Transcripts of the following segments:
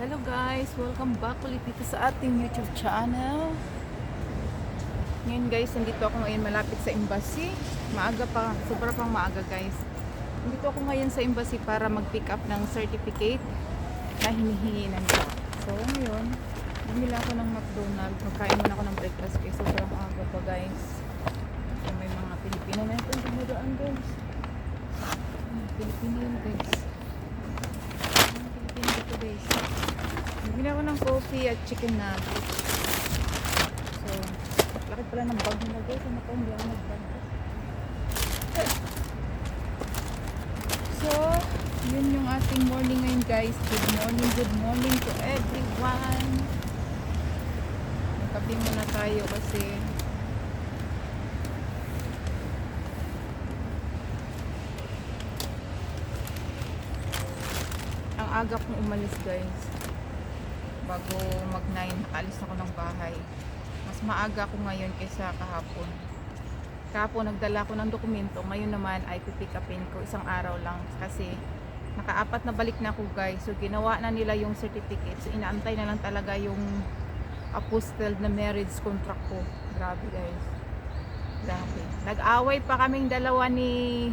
Hello guys, welcome back ulit dito sa ating YouTube channel. Ngayon guys, nandito ako ngayon malapit sa embassy. Maaga pa, sobra pang maaga guys. Nandito ako ngayon sa embassy para mag-pick up ng certificate na hinihingi ng job. So ngayon, bumili ako ng McDonald's. Magkain muna ako ng breakfast guys. Sobrang aga pa guys. So may mga Pilipino na ito dumadaan guys. Pilipino yun guys. Guys. Bumili ako ng coffee at chicken nuggets. So, laki pala ng bag nila guys. Ano ko, hindi ako nag-bag. So, yun yung ating morning ngayon guys. Good morning, good morning to everyone. Magkape muna tayo kasi aga kong umalis guys. Bago mag 9 alis ako ng bahay. Mas maaga ako ngayon kaysa kahapon. Kahapon nagdala ko ng dokumento. Ngayon naman ay pipick upin ko isang araw lang kasi nakaapat na balik na ako guys. So ginawa na nila yung certificate. So inaantay na lang talaga yung apostilled na marriage contract ko. Grabe guys. Grabe. Nag-away pa kaming dalawa ni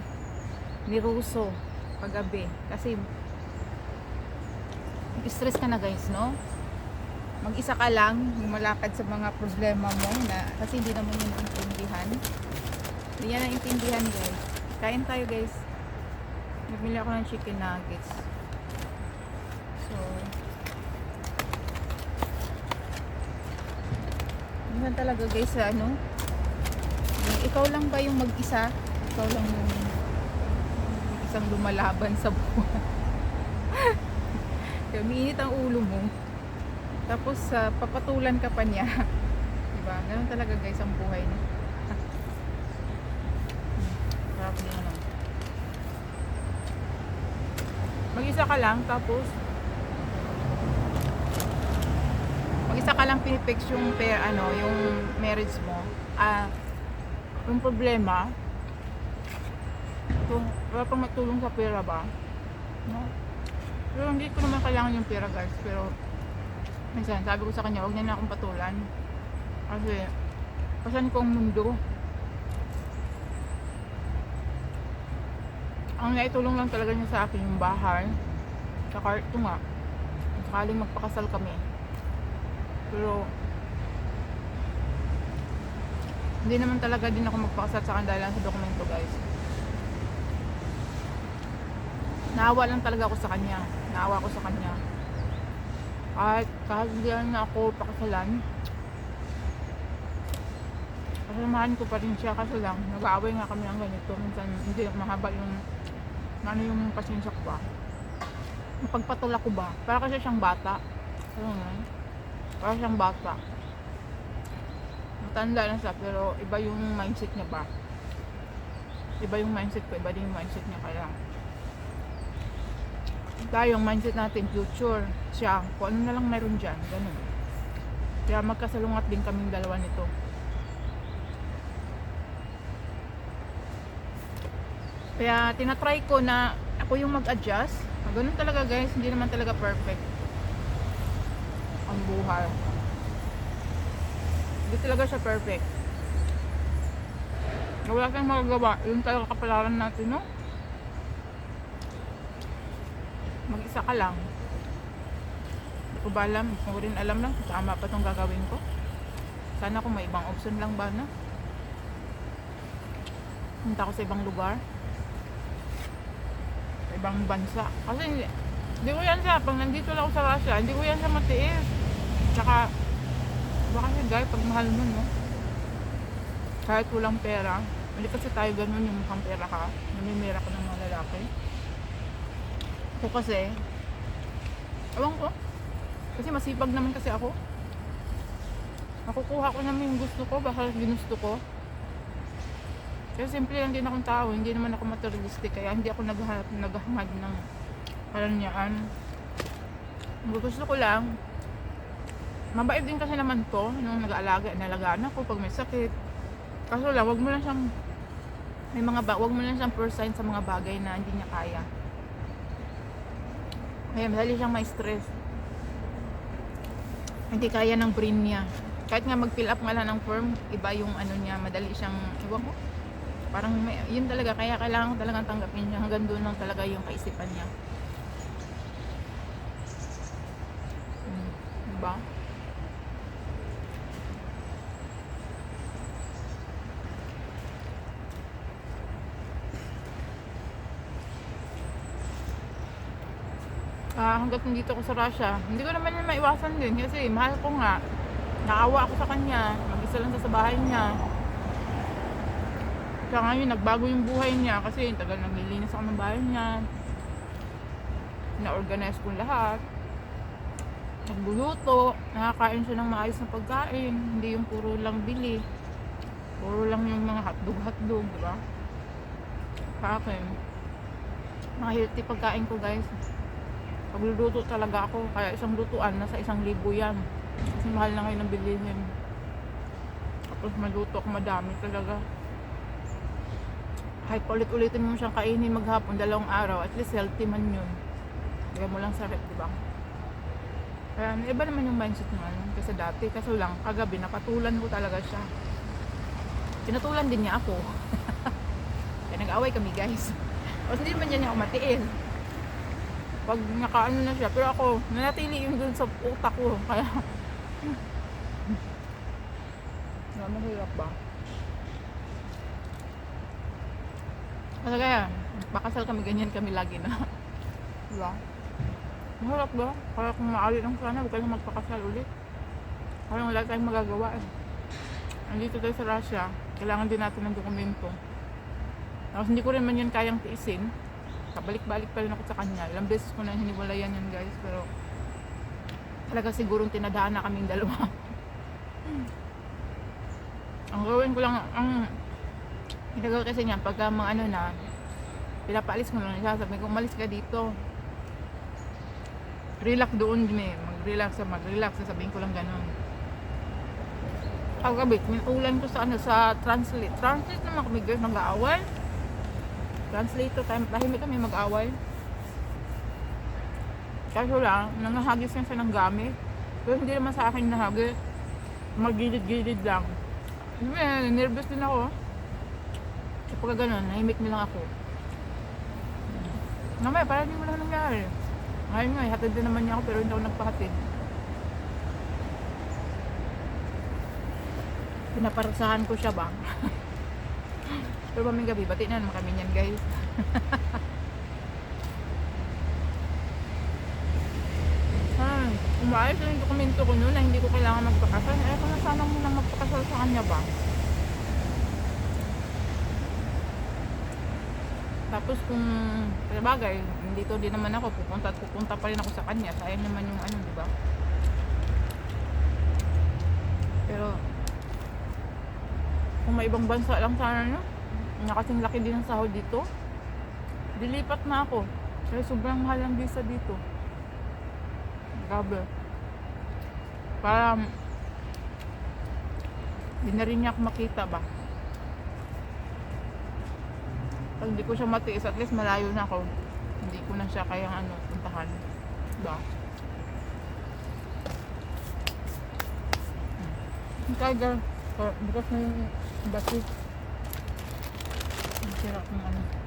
ni Russo paggabi kasi stress ka na guys, no? Mag-isa ka lang, malakad sa mga problema mo na kasi hindi naman yun intindihan. Hindi yan ang intindihan guys. Kain tayo guys. Nabili ako ng chicken nuggets. So, minsan talaga guys sa ano, ikaw lang ba yung mag-isa? Ikaw lang yung isang lumalaban sa buhay. Kaya umiinit ang ulo mo. Tapos sa papatulan ka pa niya. diba? Ganun talaga guys ang buhay niya. Ano. Mag-isa ka lang tapos mag-isa ka lang pinipix yung pair, ano, yung marriage mo. Ah, yung problema kung wala pang matulong sa pera ba no? Pero hindi ko naman kailangan yung pera guys. Pero minsan sabi ko sa kanya, huwag niya na akong patulan. Kasi pasan ko ang mundo. Ang naitulong lang talaga niya sa akin yung bahay. Saka ito nga. Sakaling magpakasal kami. Pero hindi naman talaga din ako magpakasal sa kanila lang sa dokumento guys. Naawa lang talaga ako sa kanya. Naawa ko sa kanya. Kahit, kahit hindi na ako pakasalan, kasamahan ko pa rin siya kasi lang, nag-aaway nga kami ng ganito. Minsan hindi mahaba yung, ano yung pasensya ko ba. Napagpatula ko ba? Para kasi siyang bata. Ano nga? Para siyang bata. Matanda na siya, pero iba yung mindset niya ba? Iba yung mindset ko, iba din yung mindset niya kaya tayong mindset natin future siya kung ano na lang meron dyan ganun. Kaya magkasalungat din kaming dalawa nito. Kaya tinatry ko na ako yung mag-adjust. Ganun talaga guys. Hindi naman talaga perfect ang buhay. Hindi talaga siya perfect. Wala kang magagawa. Yun talaga kapalaran natin no mag-isa ka lang. Hindi ko ba alam, hindi ko rin alam lang kung tama pa itong gagawin ko. Sana kung may ibang option lang ba na. Punta ko sa ibang lugar. Sa ibang bansa. Kasi hindi, hindi ko yan sa, pag nandito lang ako sa Russia, hindi ko yan sa matiis. Tsaka, baka kasi guys, pag mahal mo, no? Kahit walang pera, hindi kasi tayo ganun yung mukhang pera ka, namimira ka ng mga lalaki. Ako kasi, ewan ko, kasi masipag naman kasi ako. Nakukuha ko naman yung gusto ko, baka ginusto ko. Kasi simple lang din akong tao, hindi naman ako materialistic, kaya hindi ako naghahanap, naghahangad ng kalanyaan. Ang gusto ko lang, mabait din kasi naman to, nung nag-aalaga, nalagaan ako pag may sakit. Kaso lang, wag mo lang siyang, may mga ba, wag mo lang siyang percent sa mga bagay na hindi niya kaya. Kaya madali siyang ma-stress. Hindi kaya ng brain niya. Kahit nga mag-fill up nga lang ng form, iba yung ano niya, madali siyang, iwan ko. Parang may, yun talaga, kaya kailangan ko talagang tanggapin niya. Hanggang doon lang talaga yung kaisipan niya. Ah, hanggat nandito ako sa Russia, hindi ko naman yun maiwasan din kasi mahal ko nga. Naawa ako sa kanya, mag-isa lang sa bahay niya. Kaya ngayon, nagbago yung buhay niya kasi tagal naglilinis ako ng bahay niya. Na-organize ko lahat. Nagluluto, nakakain siya ng maayos na pagkain. Hindi yung puro lang bili. Puro lang yung mga hotdog-hotdog, di ba? Sa akin. Mga healthy pagkain ko, guys. Pagluluto talaga ako. Kaya isang lutuan, nasa isang libo yan. Kasi mahal na ngayon ang bilihin. Tapos maluto ako madami talaga. Kahit paulit-ulitin mo siyang kainin maghapon, dalawang araw, at least healthy man yun. Lagyan mo lang sa rep, di ba? Kaya iba naman yung mindset mo ano, kasi dati. Kaso lang, kagabi, napatulan ko talaga siya. Pinatulan din niya ako. Kaya nag-away kami guys. Tapos hindi naman niya niya ako matiin pag nakaano na siya. Pero ako, nanatili yung dun sa utak ko. Kaya, na mahirap ba? Kasi kaya, pakasal kami, ganyan kami lagi na. diba? Mahirap ba? Kaya kung maaari lang sana, huwag kayong magpakasal ulit. Kaya wala tayong magagawa eh. Andito tayo sa Russia, kailangan din natin ng dokumento. Tapos hindi ko rin man yan kayang tiisin. Kabalik-balik pa rin ako sa kanya. Ilang beses ko na hiniwalayan yan guys. Pero talaga sigurong tinadaan na kaming dalawa. ang gawin ko lang, ang ginagawa kasi niya, pagka mga ano na, pinapaalis ko lang siya. Sabi ko, umalis ka dito. Relax doon din eh. Mag-relax sa mag-relax. Sasabihin ko lang ganun. Kagabi, minulan ko sa ano, sa translate. Translate naman kami guys, nag-aaway. Translator, time, tahimik kami mag-away. Kaso lang, nangahagis lang siya ng gamit. Pero hindi naman sa akin nahagis. Magilid-gilid lang. Eh, nervous din ako. Kapag ganun, nahimik na lang ako. Namaya, parang hindi mo lang nangyari. Ngayon nga, hatid din naman niya ako pero hindi ako nagpahatid. Pinaparasahan ko siya ba? Pero maming gabi, bati na naman kami niyan guys. ah, umayos yung dokumento ko noon na hindi ko kailangan magpakasal. Eh, kung sana muna magpakasal sa kanya ba? Tapos kung bagay, dito din naman ako, pupunta at pupunta pa rin ako sa kanya. Sayang naman yung ano, di ba? Pero, kung may ibang bansa lang sana, no? Na kasing laki din ang sahod dito. Dilipat na ako. Kaya sobrang mahal ang visa dito. Grabe. Para hindi na rin niya ako makita ba. Pag hindi ko siya matiis, at least malayo na ako. Hindi ko na siya kayang ano, puntahan. Diba? Hmm. Tiger, bukas na yung basi. Ang sarap ng ano. Eh,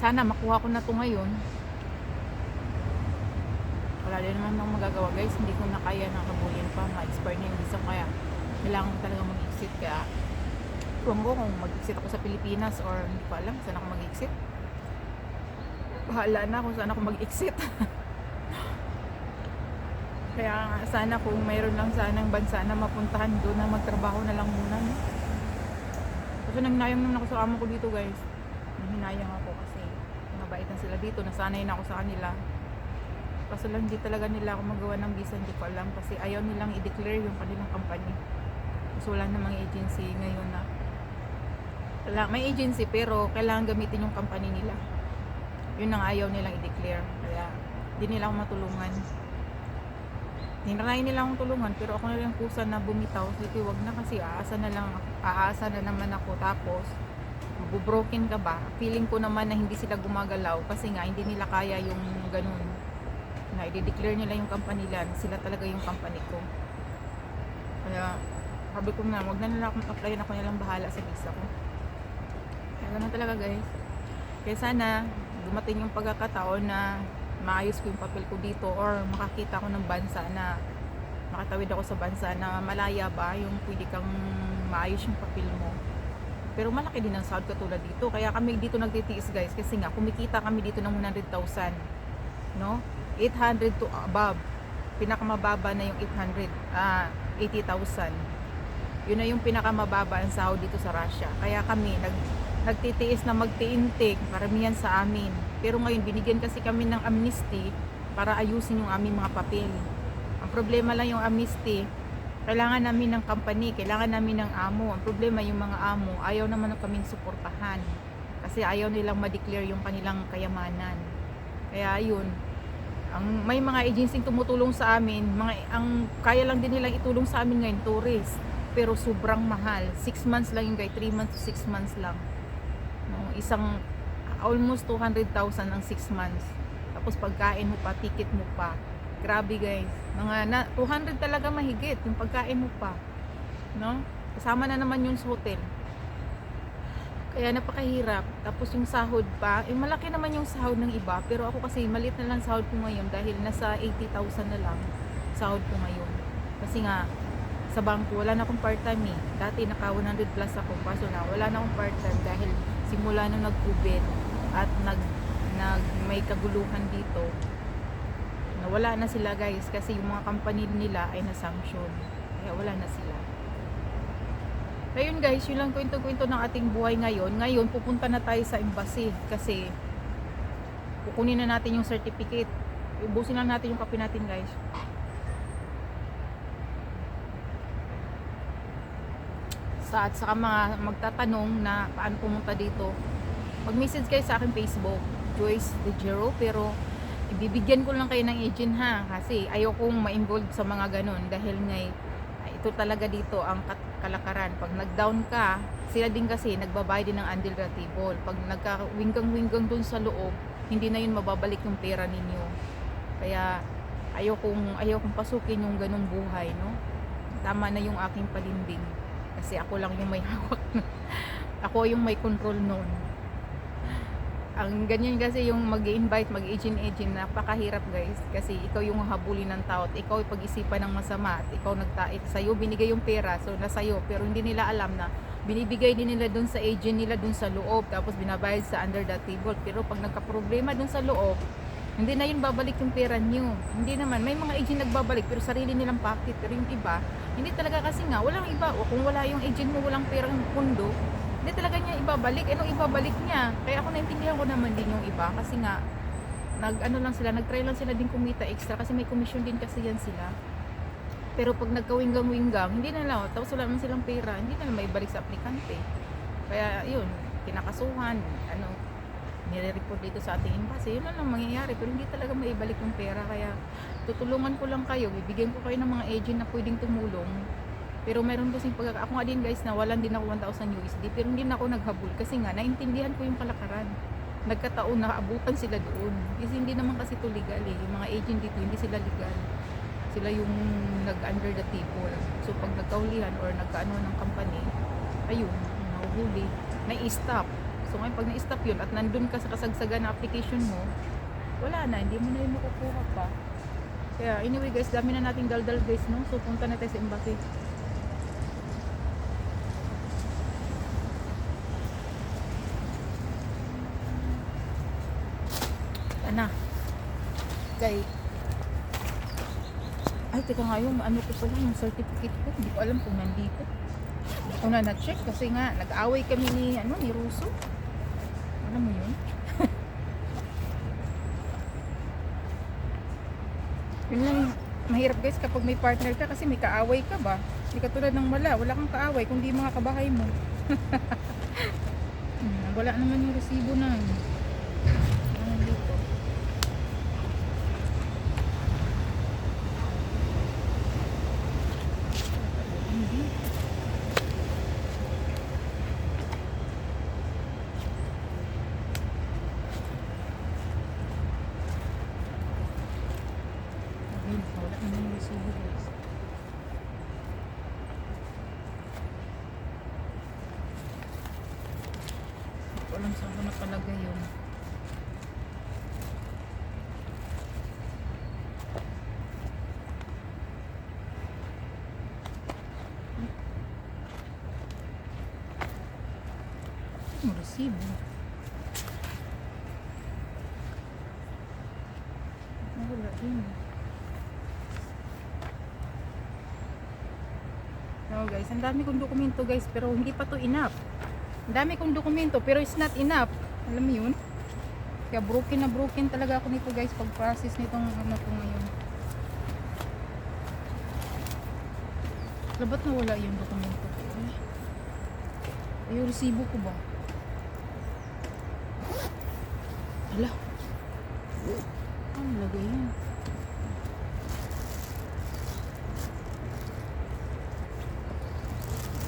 sana makuha ko na to ngayon. Wala din naman akong magagawa guys. Hindi ko na kaya ng kabulin pa. Ma-expire na yung visa kaya kailangan ko talaga mag-exit. Kaya kung ko kung mag-exit ako sa Pilipinas or hindi ko alam saan ako mag-exit. Bahala na kung saan ako mag-exit. kaya sana kung mayroon lang sanang bansa na mapuntahan doon na magtrabaho na lang muna. No? Kasi nanginayang naman ako sa amo ko dito guys hinayang ako na sila dito nasanay na ako sa kanila Kaso lang hindi talaga nila ako magawa ng visa, hindi ko alam kasi ayaw nilang i-declare yung kanilang company. So wala namang agency ngayon na wala, may agency pero kailangan gamitin yung company nila. Yun ang ayaw nilang i-declare. Kaya hindi nila ako matulungan. Hinrayin nila akong tulungan pero ako na lang kusa na bumitaw. Sige, wag na kasi aasa na lang aasa na naman ako tapos broken ka ba? Feeling ko naman na hindi sila gumagalaw kasi nga hindi nila kaya yung ganun na i-declare nila yung company nila na sila talaga yung company ko. Kaya sabi ko na, wag na nila akong apply ako na lang bahala sa visa ko. Kaya ganun talaga guys. Kaya sana dumating yung pagkakataon na maayos ko yung papel ko dito or makakita ko ng bansa na makatawid ako sa bansa na malaya ba yung pwede kang maayos yung papel mo. Pero malaki din ang sahod katulad dito. Kaya kami dito nagtitiis guys kasi nga kumikita kami dito ng 100,000. No? 800 to above. Pinakamababa na yung 800, ah 80,000. Yun na yung pinakamababa ang sahod dito sa Russia. Kaya kami nag nagtitiis na magtiintik paramihan sa amin. Pero ngayon binigyan kasi kami ng amnesty para ayusin yung aming mga papel. Ang problema lang yung amnesty, kailangan namin ng company, kailangan namin ng amo. Ang problema yung mga amo, ayaw naman kaming suportahan. Kasi ayaw nilang ma-declare yung kanilang kayamanan. Kaya yun, ang may mga agency tumutulong sa amin, mga ang kaya lang din nilang itulong sa amin ngayon tourist. Pero sobrang mahal. 6 months lang yung guy, 3 months to 6 months lang. No, isang almost 200,000 ang 6 months. Tapos pagkain mo pa, ticket mo pa. Grabe guys. Mga na, 200 talaga mahigit yung pagkain mo pa. No? Kasama na naman yun sa hotel. Kaya napakahirap. Tapos yung sahod pa, eh malaki naman yung sahod ng iba. Pero ako kasi maliit na lang sahod ko ngayon dahil nasa 80,000 na lang sahod ko ngayon. Kasi nga, sa bangko, wala na akong part-time eh. Dati naka 100 plus ako. Kaso na, wala na akong part-time dahil simula nung nag-COVID at nag, nag may kaguluhan dito, nawala na sila guys kasi yung mga company nila ay na-sanction. Kaya wala na sila. Ayun guys, yun lang kwento-kwento ng ating buhay ngayon. Ngayon, pupunta na tayo sa embassy kasi kukunin na natin yung certificate. Ubusin lang natin yung kape natin guys. Sa at saka mga magtatanong na paano pumunta dito. Mag-message kayo sa akin Facebook, Joyce De pero ibibigyan ko lang kayo ng agent ha? Kasi ayokong ma-involve sa mga ganun dahil ngay ay, ito talaga dito ang kalakaran. Pag nag-down ka sila din kasi nagbabayad din ng undelatable pag nagka-winggang-winggang dun sa loob hindi na yun mababalik yung pera ninyo. Kaya ayokong ayokong pasukin yung ganung buhay no? Tama na yung aking palinding. Kasi ako lang yung may hawak ako yung may control noon ang ganyan kasi yung mag invite mag agent agent napakahirap guys. Kasi ikaw yung habulin ng tao at ikaw pag-isipan ng masama at ikaw nagtait sa'yo binigay yung pera so nasa iyo pero hindi nila alam na binibigay din nila dun sa agent nila dun sa loob tapos binabayad sa under the table. Pero pag nagka-problema dun sa loob hindi na yun babalik yung pera nyo hindi naman. May mga agent nagbabalik pero sarili nilang pocket. Pero yung iba hindi talaga kasi nga walang iba. O kung wala yung agent mo walang perang pundo hindi talaga niya ibabalik. Eh, nung ibabalik niya, kaya ako naintindihan ko naman din yung iba kasi nga, nag ano lang sila, nag-try lang sila din kumita extra kasi may commission din kasi yan sila. Pero pag nagkawinggang-winggang, hindi na lang, tapos wala naman silang pera, hindi na lang may balik sa aplikante. Kaya yun, kinakasuhan, ano, nire-report dito sa ating embassy, yun lang mangyayari, pero hindi talaga maibalik yung pera, kaya tutulungan ko lang kayo, bibigyan ko kayo ng mga agent na pwedeng tumulong, pero meron kasing pag ako nga din guys na walan din ako 1,000 USD pero hindi na ako naghabol kasi nga naintindihan ko yung kalakaran. Nagkataon na abutan sila doon. Kasi hindi naman kasi to legal eh. Yung mga agent dito hindi sila legal. Sila yung nag-under the table. So pag nagkaulihan or nagkaano ng company, ayun, nahuhuli, na-stop. So ngayon pag na-stop yun at nandun ka sa kasagsagan na application mo, wala na, hindi mo na yun makukuha pa. Kaya anyway guys, dami na nating daldal guys, no? So punta na tayo sa embassy. Kay Ay, teka nga yung ano ko pala, yung certificate ko. Hindi ko alam kung nandito. Hindi ko na na-check kasi nga, nag-away kami ni, ano, ni Russo. Alam mo yun? Yun lang, mahirap guys kapag may partner ka kasi may kaaway ka ba? Hindi katulad ng wala, wala kang kaaway kundi mga kabahay mo. Hmm, wala naman yung resibo na. Ano dito? Hindi. Ayun, wala naman yung resibo guys. Hindi ko alam saan ko napalagay yun. Ah, Wala. No guys, ang dami kong dokumento guys pero hindi pa to enough. Ang dami kong dokumento pero it's not enough. Alam mo yun? Kaya broken na broken talaga ako nito guys pag process nitong ano ko ngayon. Labat na wala yung dokumento. Ay, yung resibo ko ba? Hala. Ano lagay yan?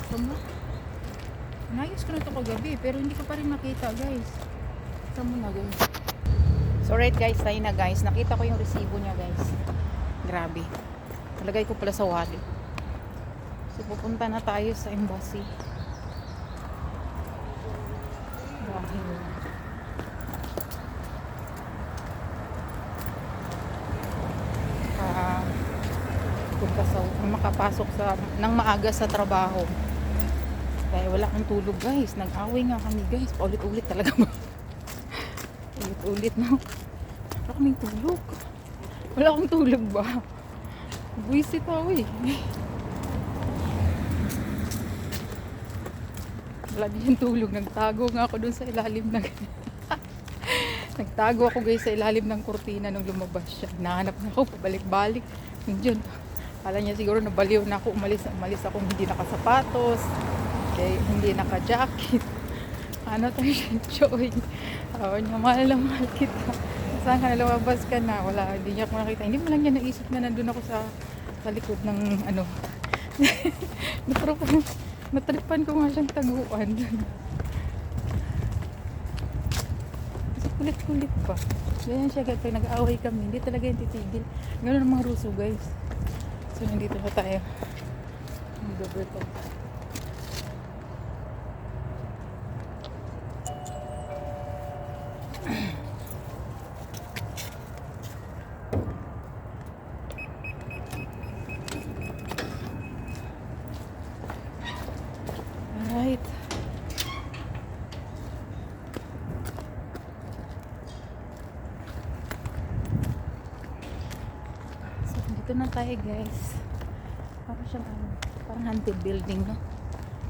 Tama. Nayos ko na ito kagabi, pero hindi ko pa rin nakita, guys. Saan mo na, guys? So, right, guys. Tayo na, guys. Nakita ko yung resibo niya, guys. Grabe. Nalagay ko pala sa wallet. So, pupunta na tayo sa embassy. Dahil... Ah, punta sa makapasok sa nang maaga sa trabaho. Dahil wala akong tulog guys. Nag-away nga kami guys. Paulit-ulit talaga. Ulit-ulit no. Wala kaming tulog. Wala akong tulog ba? Buisit ako eh. Wala din tulog. Nagtago nga ako dun sa ilalim ng... Nagtago ako guys sa ilalim ng kurtina nung lumabas siya. Nahanap na ako, pabalik-balik. Yun, Kala niya siguro nabaliw na ako, umalis, umalis ako hindi nakasapatos, eh, hindi naka-jacket. Ano tayo siya, Choy? Sabi niya, mahal na mahal kita. Saan ka na lumabas ka na? Wala, hindi niya ako nakita. Hindi mo lang niya naisip na nandun ako sa, sa likod ng ano. Natripan, natripan ko nga siyang taguan. Kulit-kulit pa. Ganyan siya kapag nag-away kami. Hindi talaga yung titigil. Ganun ang mga ruso guys. So nandito na tayo. Mag-over to. Alright. So, dito na tayo guys. Parang siyang ano, parang haunted building, no?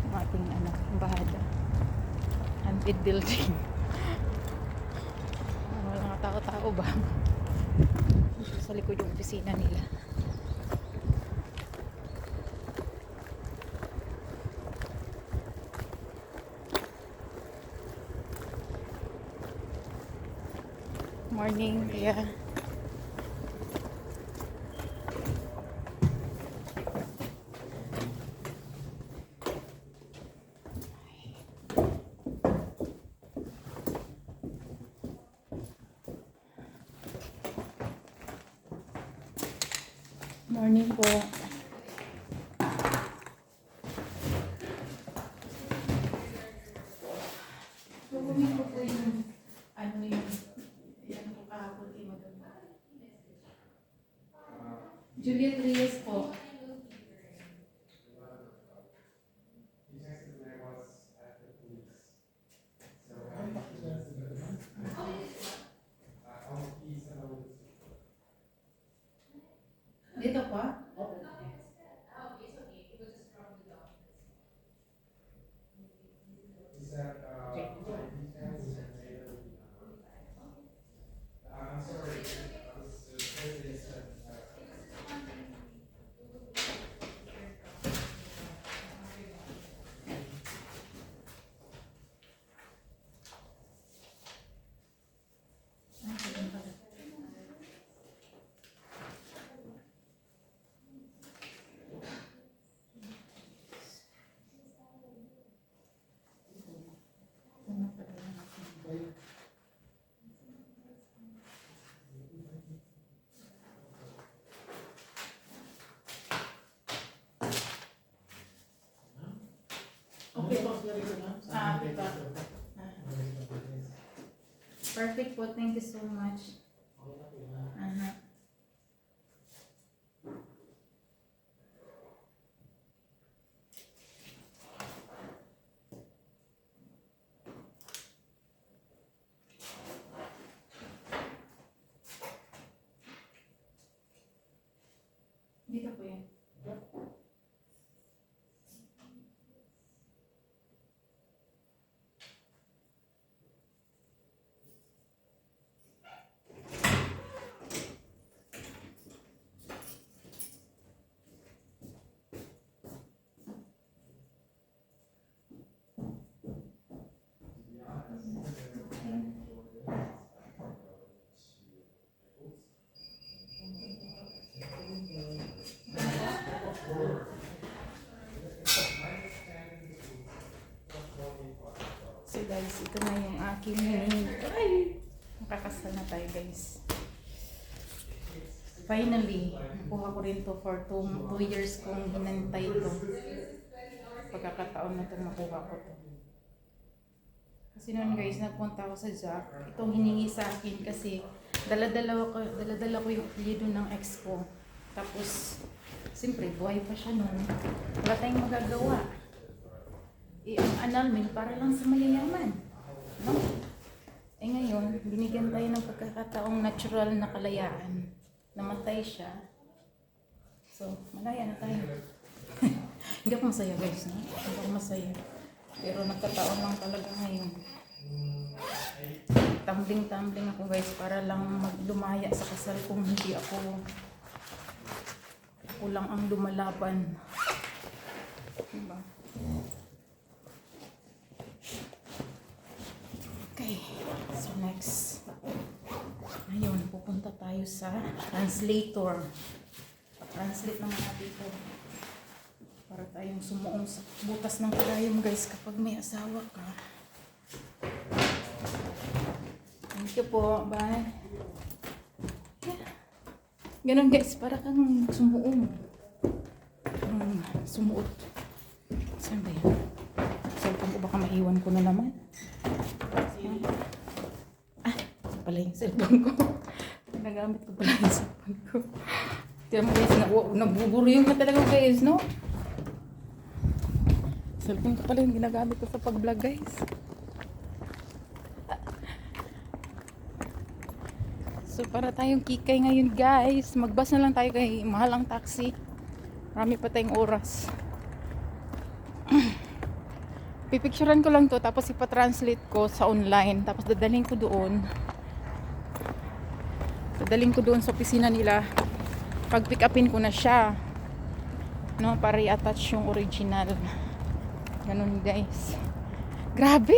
Yung ating ano, bahada. Haunted building. Wala nga tao-tao ba? Dito sa likod yung opisina nila. Morning, yeah. Morning po. Ah, diba? Perfect po. Thank you so much. Aha. Dito po yan. So guys, ito na yung aking Ay! Makakasal na tayo guys. Finally, nakuha ko rin to for 2 years kong hinantay to. Pagkakataon na to nakuha ko to. Kasi noon guys, nagpunta ako sa Jack. Itong hiningi sa akin kasi daladala ko, daladala ko yung apelyido ng ex ko. Tapos, siyempre, buhay pa siya noon. Wala tayong magagawa eh, ang annulment para lang sa mayayaman. No? Eh ngayon, binigyan tayo ng pagkakataong natural na kalayaan. Namatay siya. So, malaya na tayo. Hindi ako masaya guys, no? Hindi ako masaya. Pero nagkataon lang talaga ngayon. Tumbling-tumbling ako guys para lang maglumaya sa kasal kung hindi ako ako lang ang lumalaban. Diba? Okay, so next. Ngayon, pupunta tayo sa translator. Translate naman natin ito. Para tayong sumuong sa butas ng karayom guys kapag may asawa ka. Thank you po. Bye. Ganun guys, para kang sumuong. Um, sumuot. Saan ba yan? Cellphone ko baka maiwan ko na naman. Ah, pala yung cellphone ko. Nagamit ko pala yung cellphone ko. Tiyan mo guys, nabu- nabuburo yung ka talaga guys, no? Cellphone ko pala yung ginagamit ko sa pag-vlog guys. Para tayong kikay ngayon guys, magbas na lang tayo kay mahal ang taxi. Marami pa tayong oras. Pipicturean ko lang to tapos ipa-translate ko sa online tapos dadalhin ko doon. Dadalhin ko doon sa opisina nila. Pag pick upin ko na siya. No, para i-attach yung original. Ganun guys. Grabe.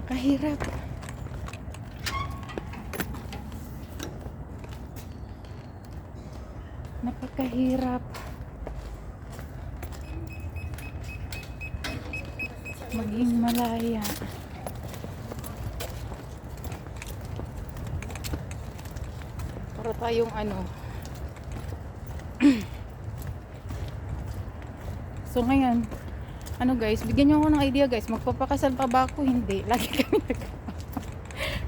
Nakahirap. Napakahirap. maging malaya. Para tayong ano. so ngayon, ano guys, bigyan niyo ako ng idea guys, magpapakasal pa ba ako? Hindi. Lagi kami nag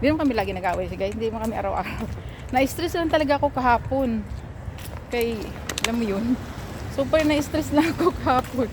Hindi naman kami lagi nag-away guys, hindi naman kami araw-araw. Na-stress lang talaga ako kahapon. Kay, alam mo yun, super na-stress lang ako kahapon